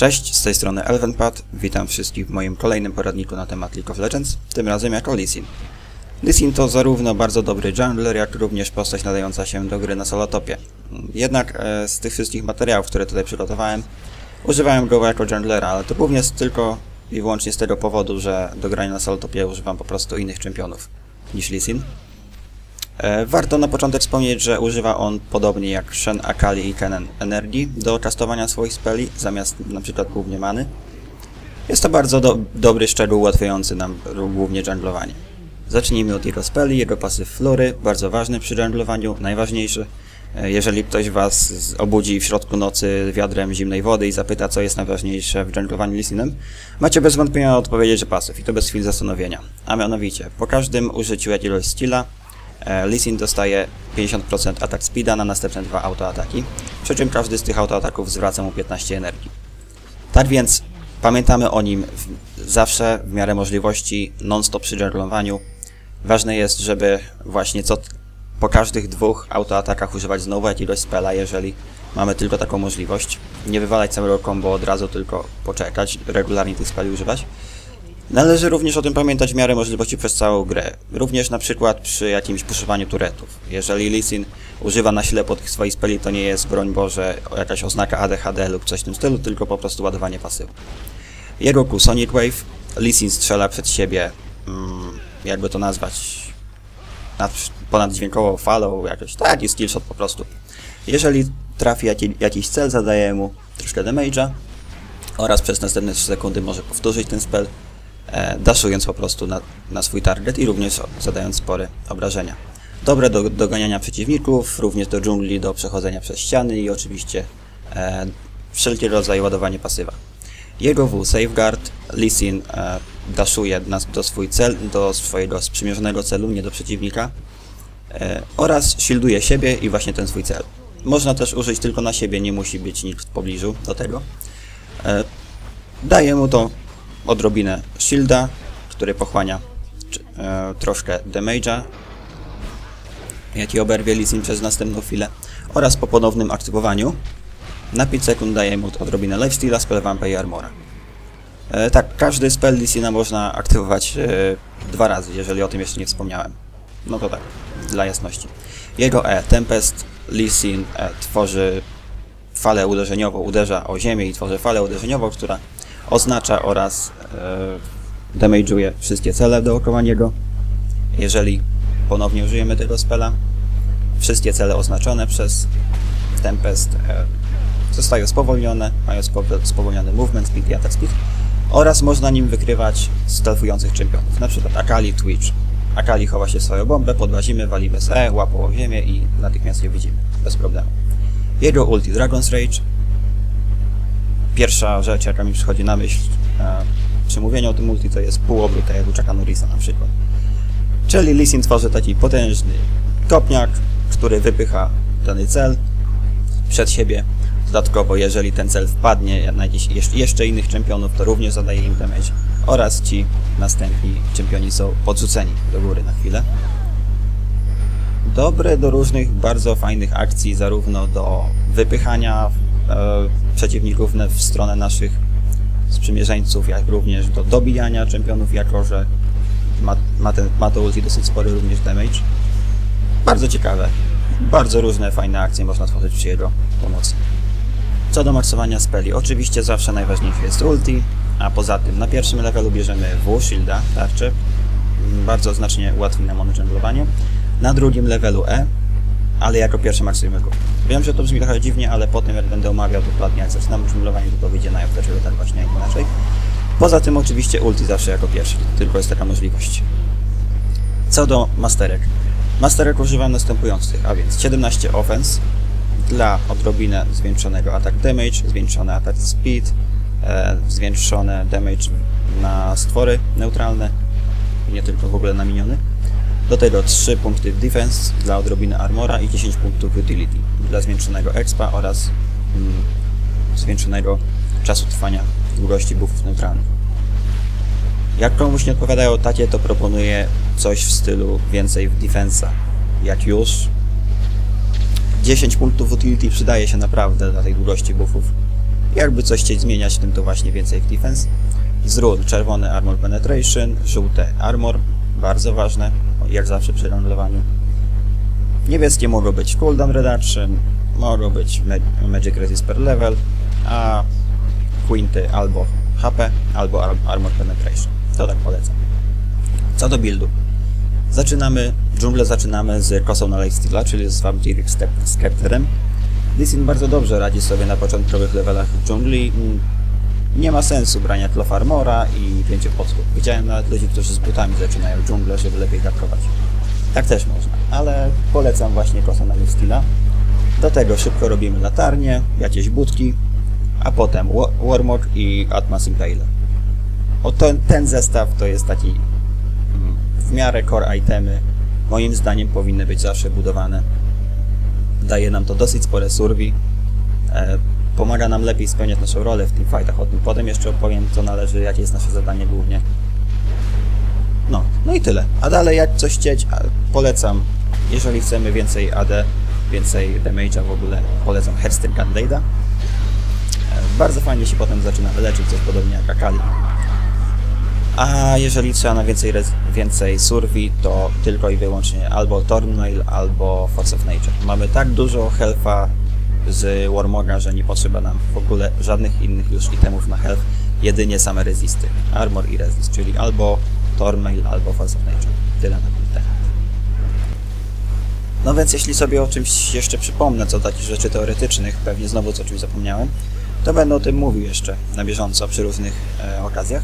Cześć, z tej strony Elvenpad. Witam wszystkich w moim kolejnym poradniku na temat League of Legends, tym razem jako Lee Sin. Lee Sin to zarówno bardzo dobry jungler, jak również postać nadająca się do gry na solotopie. Jednak e, z tych wszystkich materiałów, które tutaj przygotowałem, używałem go jako junglera, ale to głównie tylko i wyłącznie z tego powodu, że do grania na solotopie używam po prostu innych czempionów niż Lee Sin. E, Warto na początek wspomnieć, że używa on podobnie jak Shen Akali i Kennen energii do kastowania swoich speli zamiast przykład głównie many. Jest to bardzo do, dobry szczegół ułatwiający nam głównie junglowanie. Zacznijmy od jego speli, jego pasyw flory, bardzo ważny przy junglowaniu, najważniejszy. E, Jeżeli ktoś was obudzi w środku nocy wiadrem zimnej wody i zapyta, co jest najważniejsze w junglowaniu Lisinem, macie bez wątpienia odpowiedzieć, że pasyw i to bez chwil zastanowienia. A mianowicie, po każdym użyciu jakiegoś skilla E, Lee Sin dostaje 50% atak speeda na następne dwa autoataki, przy czym każdy z tych autoataków zwraca mu 15 energii. Tak więc pamiętamy o nim w, zawsze w miarę możliwości non-stop przy junglowaniu. Ważne jest, żeby właśnie co po każdych dwóch autoatakach używać znowu jakiegoś spela, jeżeli mamy tylko taką możliwość. Nie wywalać całego combo od razu, tylko poczekać, regularnie tych speli używać. Należy również o tym pamiętać w miarę możliwości przez całą grę. Również na przykład przy jakimś puszowaniu turetów. Jeżeli Lee Sin używa na ślepo tych swoich speli, to nie jest, broń Boże, jakaś oznaka ADHD lub coś w tym stylu, tylko po prostu ładowanie pasywu. Jego ku Sonic Wave, Lee Sin strzela przed siebie, mm, jakby to nazwać, nad, falą, jakoś taki skillshot po prostu. Jeżeli trafi jaki, jakiś cel, zadaje mu troszkę damage'a oraz przez następne 3 sekundy może powtórzyć ten spell, daszując po prostu na, na swój target i również zadając spore obrażenia. Dobre do doganiania przeciwników, również do dżungli, do przechodzenia przez ściany i oczywiście e, wszelkie rodzaje ładowanie pasywa. Jego W Safeguard, Lee Sin e, daszuje nas do swój cel, do swojego sprzymierzonego celu, nie do przeciwnika e, oraz shielduje siebie i właśnie ten swój cel. Można też użyć tylko na siebie, nie musi być nikt w pobliżu do tego. E, daje mu to odrobinę shielda, który pochłania e, troszkę damage'a, jaki oberwie Lee Sin przez następną chwilę, oraz po ponownym aktywowaniu na 5 sekund daje mu odrobinę lifesteala, spell vampa i armora. E, tak, każdy spell Lee Sina można aktywować e, dwa razy, jeżeli o tym jeszcze nie wspomniałem. No to tak, dla jasności. Jego E, Tempest, Lee Sin e, tworzy falę uderzeniową, uderza o ziemię i tworzy falę uderzeniową, która oznacza oraz e, damage'uje wszystkie cele dookoła niego. Jeżeli ponownie użyjemy tego spela, wszystkie cele oznaczone przez Tempest e, zostają spowolnione, mają spo, spowolniony movement speed i attack speed oraz można nim wykrywać stealthujących czempionów, na przykład Akali Twitch. Akali chowa się swoją bombę, podłazimy, walimy z E, łapą o ziemię i natychmiast je widzimy, bez problemu. Jego ulti Dragon's Rage. Pierwsza rzecz, jaka mi przychodzi na myśl e, przy mówieniu o tym ulti, to jest półobrót, tak jak u Chucka Norrisa na przykład. Czyli Lee Sin tworzy taki potężny kopniak, który wypycha dany cel przed siebie. Dodatkowo, jeżeli ten cel wpadnie na jakichś jeszcze- innych czempionów, to również zadaje im damage. Oraz ci następni czempioni są podrzuceni do góry na chwilę. Dobre do różnych bardzo fajnych akcji, zarówno do wypychania przeciwników na- w stronę naszych sprzymierzeńców, jak również do dobijania czempionów, jako że ma, ma, ten, ma to ulti dosyć spory również damage. Bardzo ciekawe. Bardzo różne fajne akcje można tworzyć przy jego pomocy. Co do maksowania speli, oczywiście zawsze najważniejsze jest ulti, a poza tym na pierwszym levelu bierzemy W, shielda, tarczę. Bardzo znacznie ułatwi nam ono. Na drugim levelu E, ale jako pierwsze maksujemy go. Wiem, że to brzmi trochę dziwnie, ale potem jak będę omawiał dokładnie jak zaczynamy junglowanie, to wyjdzie na jak dlaczego tak właśnie, nie inaczej. Poza tym oczywiście ulti zawsze jako pierwszy, tylko jest taka możliwość. Co do masterek. Masterek używam następujących, a więc 17 offense dla odrobinę zwiększonego attack damage, zwiększony attack speed, e, zwiększone damage na stwory neutralne nie tylko w ogóle na miniony. Do tego 3 punkty defense dla odrobiny armora i 10 punktów utility dla zwiększonego expa oraz mm, zwiększonego czasu trwania długości buffów neutralnych. Jak komuś nie odpowiadają takie, to proponuję coś w stylu więcej w defensa. Jak już, 10 punktów utility przydaje się naprawdę dla tej długości buffów. Jakby coś chcieć zmieniać tym, to właśnie więcej w defense. Z run czerwone armor penetration, żółte armor, bardzo ważne, jak zawsze przy ranglowaniu. Niebieskie mogą być cooldown reduction, mogą być ma magic resist per level, a quinty albo HP, albo ar armor penetration. To tak polecam. Co do buildu. Zaczynamy, dżunglę zaczynamy z kosą na lifesteala, czyli z Vampiric Scepterem. Lissin bardzo dobrze radzi sobie na początkowych levelach dżungli. Nie ma sensu brania Cloth Armora i pięciu podków. Widziałem nawet ludzi, którzy z butami zaczynają dżunglę, żeby lepiej gakować. Tak też można, ale polecam właśnie kosą na lifesteala. Do tego szybko robimy latarnie, jakieś budki, a potem Warmog i Atmas Impaler. O ten, ten zestaw to jest taki mm, w miarę core itemy. Moim zdaniem powinny być zawsze budowane. Daje nam to dosyć spore survi. E, pomaga nam lepiej spełniać naszą rolę w teamfightach. O tym potem jeszcze opowiem, co należy, jakie jest nasze zadanie głównie. No, no i tyle. A dalej jak coś chcieć, polecam, jeżeli chcemy więcej AD, więcej damage'a w ogóle, polecam Headstone Gundade'a. Bardzo fajnie się potem zaczyna leczyć, coś podobnie jak Akali. A jeżeli trzeba na więcej, więcej survi, to tylko i wyłącznie albo Tornmail, albo Force of Nature. Mamy tak dużo health'a z Warmoga, że nie potrzeba nam w ogóle żadnych innych już itemów na health, jedynie same rezisty, armor i resist, czyli albo Tornmail, albo Force of Nature. Tyle na ten temat. No więc jeśli sobie o czymś jeszcze przypomnę, co takich rzeczy teoretycznych, pewnie znowu o czymś zapomniałem, to będę o tym mówił jeszcze na bieżąco przy różnych e, okazjach.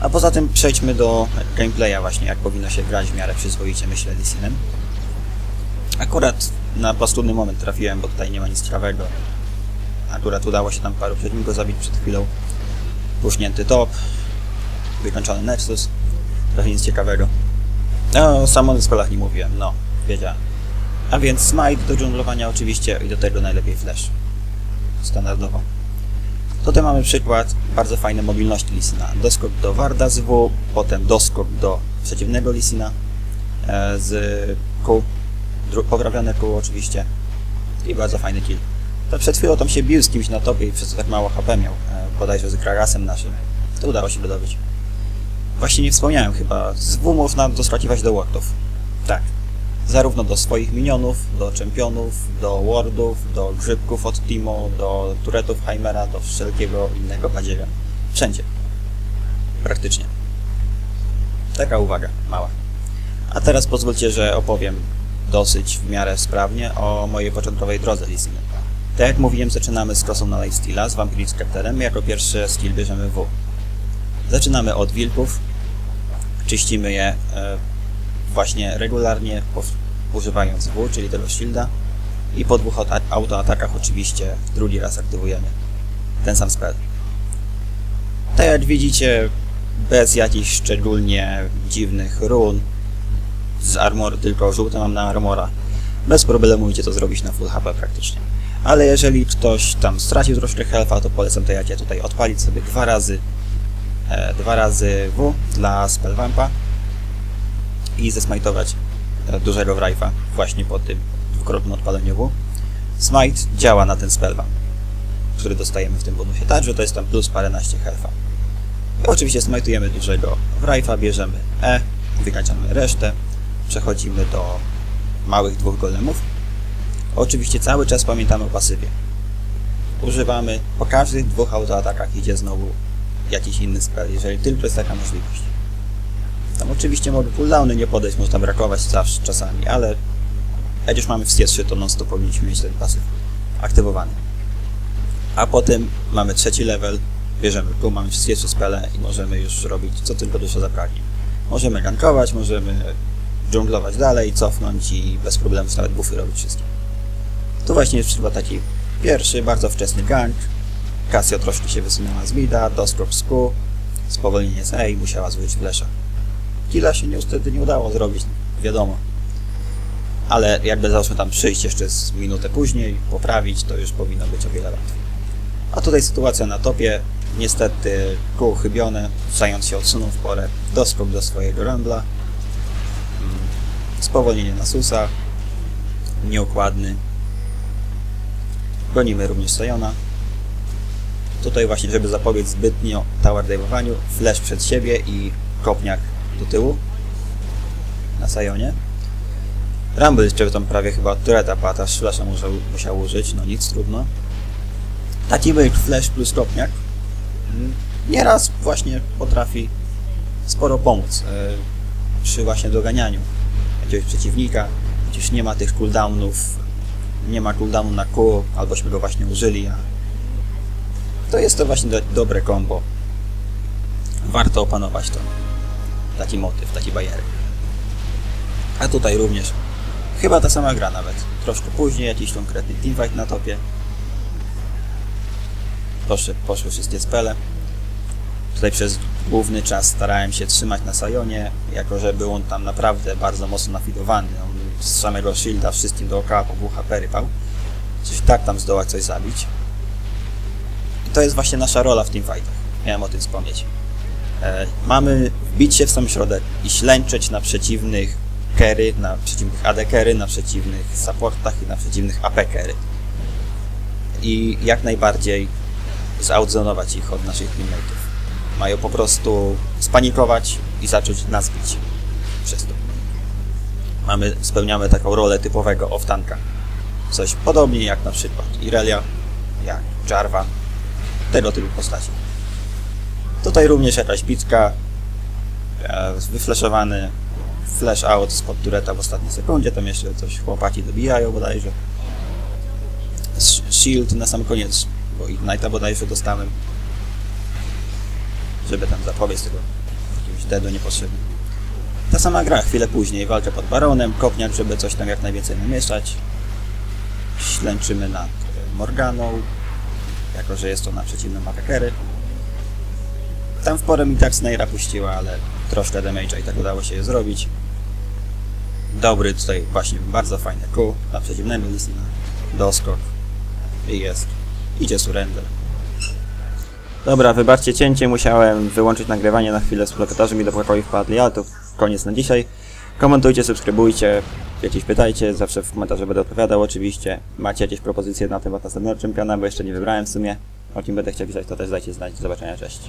A poza tym przejdźmy do gameplaya właśnie, jak powinno się grać w miarę przyzwoicie, myślę, Lissinem. Akurat na paskudny moment trafiłem, bo tutaj nie ma nic ciekawego. Akurat udało się tam paru przeciwników zabić przed chwilą. Pusznięty top, wykończony Nexus, trochę nic ciekawego. No, o samolot nie mówiłem, no, wiedziałem. A więc smite do dżunglowania oczywiście i do tego najlepiej flash standardowo. Tutaj mamy przykład bardzo fajnej mobilności Lisina. Doskok do Warda z W, potem doskok do przeciwnego Lisina e, z kół, poprawione kół oczywiście i bardzo fajny kill. To przed chwilą tam się bił z kimś na topie i przez to tak mało HP miał, e, bodajże z Gragasem naszym. To udało się go dobyć. Właśnie nie wspomniałem chyba, z W można doskakiwać do Wardów. Tak, zarówno do swoich minionów, do czempionów, do wardów, do grzybków od Timo, do turetów Heimera, do wszelkiego innego badziewa. Wszędzie. Praktycznie. Taka uwaga, mała. A teraz pozwólcie, że opowiem dosyć w miarę sprawnie o mojej początkowej drodze Lisiny. Tak jak mówiłem, zaczynamy z kosą na lifesteala, z Vampiric Scepterem. Jako pierwszy skill bierzemy W. Zaczynamy od wilków. Czyścimy je e, właśnie regularnie, używając W, czyli tego shielda. I po dwóch autoatakach oczywiście drugi raz aktywujemy ten sam spell. Tak jak widzicie, bez jakichś szczególnie dziwnych run, z armor, tylko żółte mam na armora. Bez problemu idzie to zrobić na full HP praktycznie. Ale jeżeli ktoś tam stracił troszkę health'a, to polecam to jak ja tutaj odpalić sobie dwa razy e, dwa razy W dla spellvampa i zesmajtować e, dużego Wrajfa właśnie po tym dwukrotnym odpaleniu W. Smite działa na ten spellvamp, który dostajemy w tym bonusie, także to jest tam plus paręnaście health'a. Oczywiście smajtujemy dużego Wrajfa, bierzemy E, wykańczamy resztę, przechodzimy do małych dwóch golemów. Oczywiście cały czas pamiętamy o pasywie. Używamy, po każdych dwóch autoatakach idzie znowu jakiś inny spell, jeżeli tylko jest taka możliwość. Tam oczywiście mogę cooldowny nie podejść, można brakować zawsze czasami, ale jak już mamy wszystkie trzy, to non stop powinniśmy mieć ten pasyw aktywowany. A potem mamy trzeci level, bierzemy tu, mamy wszystkie trzy spele i możemy już robić co tylko dusza zapragnie. Możemy gankować, możemy dżunglować dalej, cofnąć i bez problemu nawet buffy robić wszystkie. Tu właśnie jest chyba taki pierwszy, bardzo wczesny gank. Casio troszkę się wysunęła z mida, dostrop z Q, spowolnienie z E i musiała zużyć flesza. Killa się niestety nie udało zrobić, wiadomo. Ale jakby załóżmy tam przyjść jeszcze z minutę później, poprawić, to już powinno być o wiele łatwiej. A tutaj sytuacja na topie, niestety kół chybione, zając się odsunął w porę, doskok do swojego rambla, spowolnienie na susa, nieukładny. Gonimy również Sajona. Tutaj właśnie, żeby zapobiec zbytnio tower dive'owaniu, flash przed siebie i kopniak do tyłu na Sajonie. Rumble jeszcze tam prawie chyba tureta pata, flasha musiał, musiał użyć, no nic, trudno. Taki break flash plus kopniak mm, nieraz właśnie potrafi sporo pomóc e, przy właśnie doganianiu jakiegoś przeciwnika, gdzieś nie ma tych cooldownów, nie ma cooldownu na Q, albośmy go właśnie użyli, a to jest to właśnie do, dobre combo. Warto opanować to. Taki motyw, taki bajerek. A tutaj również chyba ta sama gra nawet. Troszkę później, jakiś konkretny teamfight na topie. Poszły, poszły wszystkie spele. Tutaj przez główny czas starałem się trzymać na Sajonie, jako że był on tam naprawdę bardzo mocno nafidowany. On z samego shielda wszystkim dookoła po 2 HP rypał. Coś tak tam zdoła coś zabić. I to jest właśnie nasza rola w teamfightach. Miałem o tym wspomnieć. E, mamy wbić się w sam środek i ślęczeć na przeciwnych carry, na przeciwnych AD carry, na przeciwnych supportach i na przeciwnych AP carry. I jak najbardziej zoutzonować ich od naszych teammateów. Mają po prostu spanikować i zacząć nas bić przez to. Mamy, spełniamy taką rolę typowego off-tanka. Coś podobnie jak na przykład Irelia, jak Jarvan, tego typu postaci. Tutaj również jakaś bitka, e, wyfleszowany flash out spod tureta w ostatniej sekundzie, tam jeszcze coś chłopaki dobijają bodajże. Sh- Shield na sam koniec, bo Ignite'a bodajże dostałem, żeby tam zapobiec tego jakiegoś deadu niepotrzebnym. Ta sama gra, chwilę później walka pod baronem, kopniak, żeby coś tam jak najwięcej namieszać. Ślęczymy nad e, Morganą, jako że jest to na przeciwnym atakery. Tam w porę mi tak Snare'a puściła, ale troszkę damage'a i tak udało się je zrobić. Dobry tutaj właśnie bardzo fajny Q na przeciwnego Lisina. Doskok. I jest. Idzie surrender. Dobra, wybaczcie cięcie, musiałem wyłączyć nagrywanie na chwilę, współlokatorzy mi do pokoju wpadli, ale to koniec na dzisiaj. Komentujcie, subskrybujcie, jakieś pytajcie, zawsze w komentarzu będę odpowiadał oczywiście. Macie jakieś propozycje na temat następnego czempiona, bo jeszcze nie wybrałem w sumie. O kim będę chciał pisać, to też dajcie znać. Do zobaczenia, cześć.